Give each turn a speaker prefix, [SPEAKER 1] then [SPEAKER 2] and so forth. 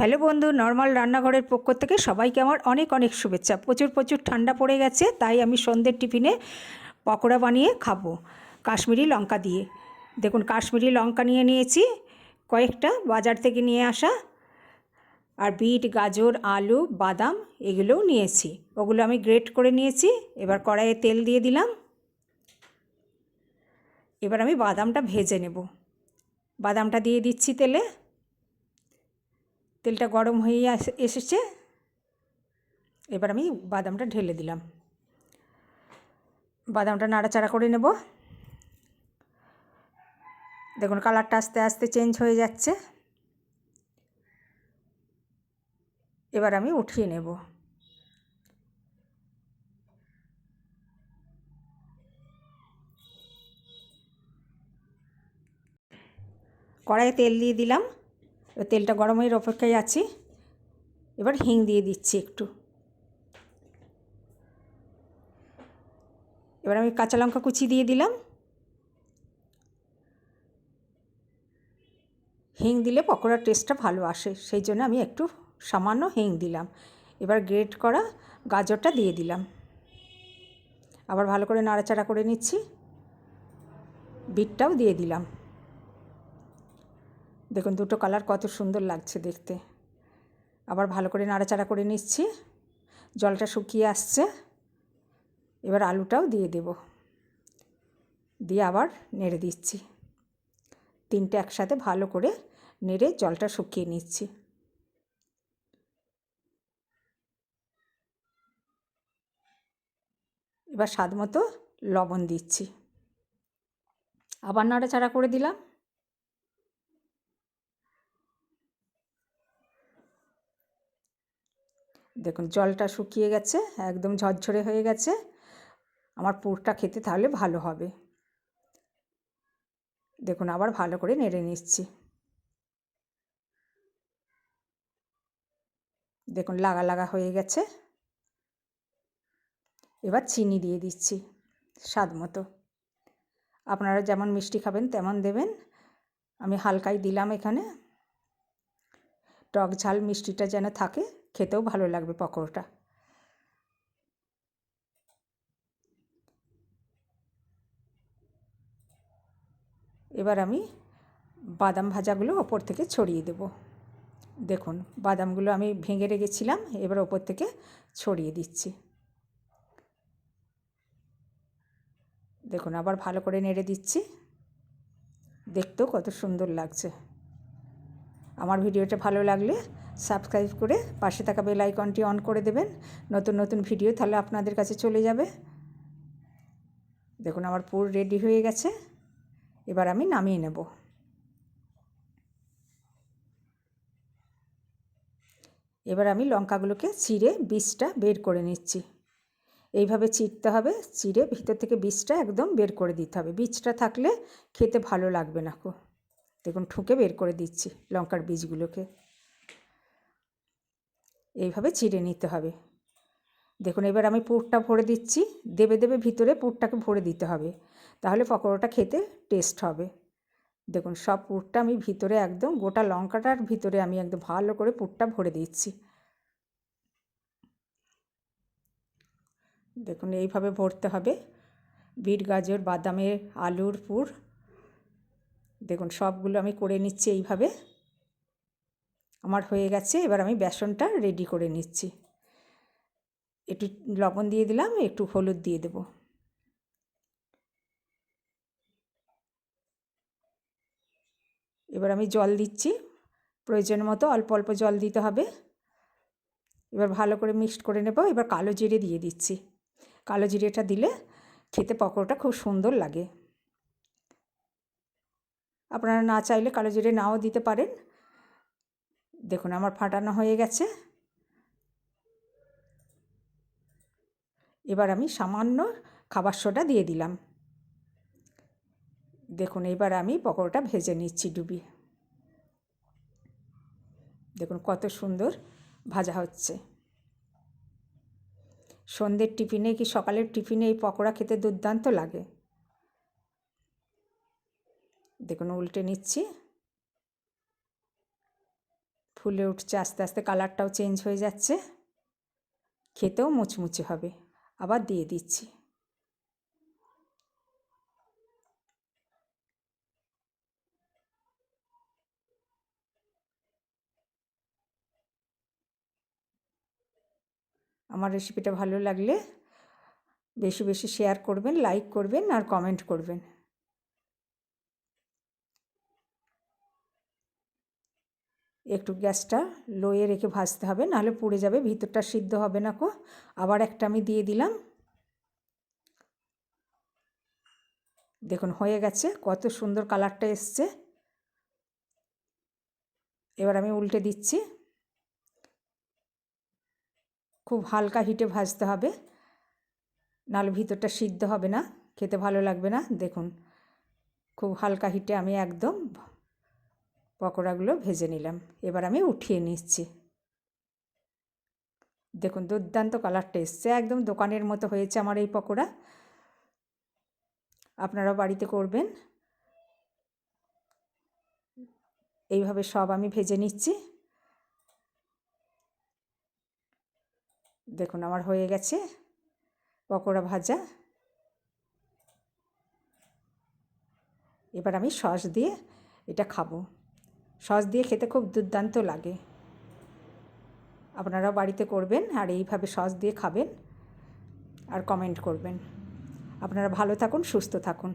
[SPEAKER 1] Hello বন্ধু normal রান্নাঘরের পক্ষ থেকে সবাইকে আমার অনেক অনেক শুভেচ্ছা। প্রচুর প্রচুর ঠান্ডা পড়ে গেছে, তাই আমি সন্ধ্যের টিফিনে পকোড়া বানিয়ে খাব, কাশ্মীরি লঙ্কা দিয়ে। দেখুন, কাশ্মীরি লঙ্কা নিয়ে নিয়েছি, কয়েকটা বাজার থেকে নিয়ে আসা, আর বিট, গাজর, আলু, বাদাম এগুলোও নিয়েছি। ওগুলো আমি গ্রেট করে নিয়েছি, এবার কড়াইয়ে তেল দিয়ে দিলাম। এবার আমি বাদামটা ভেজে নেব। বাদামটা দিয়ে দিচ্ছি তেলে। তেলটা গরম হয়ে এসেছে। এবার আমি বাদামটা ঢেলে দিলাম। বাদামটা নাড়াচাড়া করে নেব। দেখুন, কালারটা আস্তে আস্তে চেঞ্জ হয়ে যাচ্ছে। এবার আমি উঠিয়ে নেব। কড়াইয়ে তেল দিয়ে দিলাম। তেলটা গরম হয়ে অপেক্ষায় আছি। এবার হিং দিয়ে দিচ্ছি একটু। এবার আমি কাঁচা লঙ্কা কুচি দিয়ে দিলাম। হিং দিলে পকোড়ার টেস্টটা ভালো আসে, সেই জন্য আমি একটু সামান্য হিং দিলাম। এবার গ্রেট করা গাজরটা দিয়ে দিলাম। আবার ভালো করে নাড়াচাড়া করে নিচ্ছি। বিটটাও দিয়ে দিলাম। দেখুন, দুটো কালার কত সুন্দর লাগছে দেখতে। আবার ভালো করে নাড়াচাড়া করে নিচ্ছি। জলটা শুকিয়ে আসছে। এবার আলুটাও দিয়ে দেব। দিয়ে আবার নেড়ে দিচ্ছি। তিনটে একসাথে ভালো করে নেড়ে জলটা শুকিয়ে নিচ্ছি। এবার স্বাদ মতো লবণ দিচ্ছি। আবার নাড়াচাড়া করে দিলাম। দেখুন, জলটা শুকিয়ে গেছে, একদম ঝরঝরে হয়ে গেছে। আমার পুরটা খেতে তাহলে ভালো হবে। দেখুন, আবার ভালো করে নেড়ে নিচ্ছি। দেখুন, লাগা লাগা হয়ে গেছে। এবার চিনি দিয়ে দিচ্ছি, স্বাদ মতো। আপনারা যেমন মিষ্টি খাবেন, তেমন দেবেন। আমি হালকাই দিলাম এখানে। টক ঝাল মিষ্টিটা যেন থাকে। খেতেও ভালো লাগবে পকোড়াটা। এবার আমি বাদাম ভাজাগুলো ওপর থেকে ছড়িয়ে দেব। দেখুন, বাদামগুলো আমি ভেঙে রেখেছিলাম, এবার ওপর থেকে ছড়িয়ে দিচ্ছি। দেখুন, আবার ভালো করে নেড়ে দিচ্ছি। দেখতেও কত সুন্দর লাগছে। আমার ভিডিওটা ভালো লাগলে সাবস্ক্রাইব করে পাশে থাকা বেল আইকনটি অন করে দেবেন। নতুন নতুন ভিডিও তাহলে আপনাদের কাছে চলে যাবে। দেখুন, আমার পুর রেডি হয়ে গেছে। এবার আমি নামিয়ে নেব। এবার আমি লঙ্কাগুলোকে চিড়ে বীজটা বের করে নিচ্ছি। এইভাবে চিড়তে হবে, চিড়ে ভিতর থেকে বীজটা একদম বের করে দিতে হবে। বীজটা থাকলে খেতে ভালো লাগবে না কো দেখুন, ঠুকে বের করে দিচ্ছি লঙ্কার বীজগুলোকে। এইভাবে চিড়ে নিতে হবে। দেখুন, এবার আমি পুরটা ভরে দিচ্ছি। দেবে দেবে ভিতরে পুরটাকে ভরে দিতে হবে। তাহলে পকোড়াটা খেতে টেস্ট হবে। দেখুন, সব পুরটা আমি ভিতরে একদম, গোটা লঙ্কাটার ভিতরে আমি একদম ভালো করে পুরটা ভরে দিচ্ছি। দেখুন, এইভাবে ভরতে হবে। বিট, গাজর, বাদামের আলুর পুর। দেখুন, সবগুলো আমি করে নিচ্ছি এইভাবে। আমার হয়ে গেছে, এবার আমি বেসনটা রেডি করে নিচ্ছি। একটু লবণ দিয়ে দিলাম, একটু হলুদ দিয়ে দেব। এবার আমি জল দিচ্ছি। প্রয়োজন মতো অল্প অল্প জল দিতে হবে। এবার ভালো করে মিক্সড করে নেব। এবার কালো জিরে দিয়ে দিচ্ছি। কালো জিরেটা দিলে খেতে পকোড়াটা খুব সুন্দর লাগে। আপনারা না চাইলে কালো জিরে নাও দিতে পারেন। দেখুন, আমার ফাটানো হয়ে গেছে। এবার আমি সামান্য খাবার সোডা দিয়ে দিলাম। দেখুন, এবার আমি পকোড়াটা ভেজে নিচ্ছি ডুবিয়ে দেখুন, কত সুন্দর ভাজা হচ্ছে। সন্ধ্যের টিফিনে কি সকালের টিফিনে এই পকোড়া খেতে দুর্দান্ত লাগে? দেখুন, উল্টে নিচ্ছি। ফুলে উঠছে, আস্তে আস্তে কালারটাও চেঞ্জ হয়ে যাচ্ছে। খেতেও মুচমুচে হবে। আবার দিয়ে দিচ্ছি। আমার রেসিপিটা ভালো লাগলে বেশি বেশি শেয়ার করবেন লাইক করবেন আর কমেন্ট করবেন। একটু গ্যাসটা লোয়ে রেখে ভাজতে হবে, নাহলে পুড়ে যাবে, ভিতরটা সিদ্ধ হবে না কো। আবার একটা আমি দিয়ে দিলাম। দেখুন, হয়ে গেছে, কত সুন্দর কালারটা এসছে। এবার আমি উল্টে দিচ্ছি। খুব হালকা হিটে ভাজতে হবে, নাহলে ভিতরটা সিদ্ধ হবে না, খেতে ভালো লাগবে না। দেখুন, খুব হালকা হিটে আমি একদম পকোড়াগুলো ভেজে নিলাম। এবার আমি উঠিয়ে নিচ্ছি। দেখুন, দুর্দান্ত কালারটা এসছে। একদম দোকানের মতো হয়েছে আমার এই পকোড়া। আপনারাও বাড়িতে করবেন। এইভাবে সব আমি ভেজে নিচ্ছি। দেখুন, আমার হয়ে গেছে পকোড়া ভাজা। এবার আমি সস দিয়ে এটা খাব। সস দিয়ে খেতে খুব দুর্দান্ত লাগে। আপনারাও বাড়িতে করবেন আর এইভাবে সস দিয়ে খাবেন আর কমেন্ট করবেন। আপনারা ভালো থাকুন, সুস্থ থাকুন।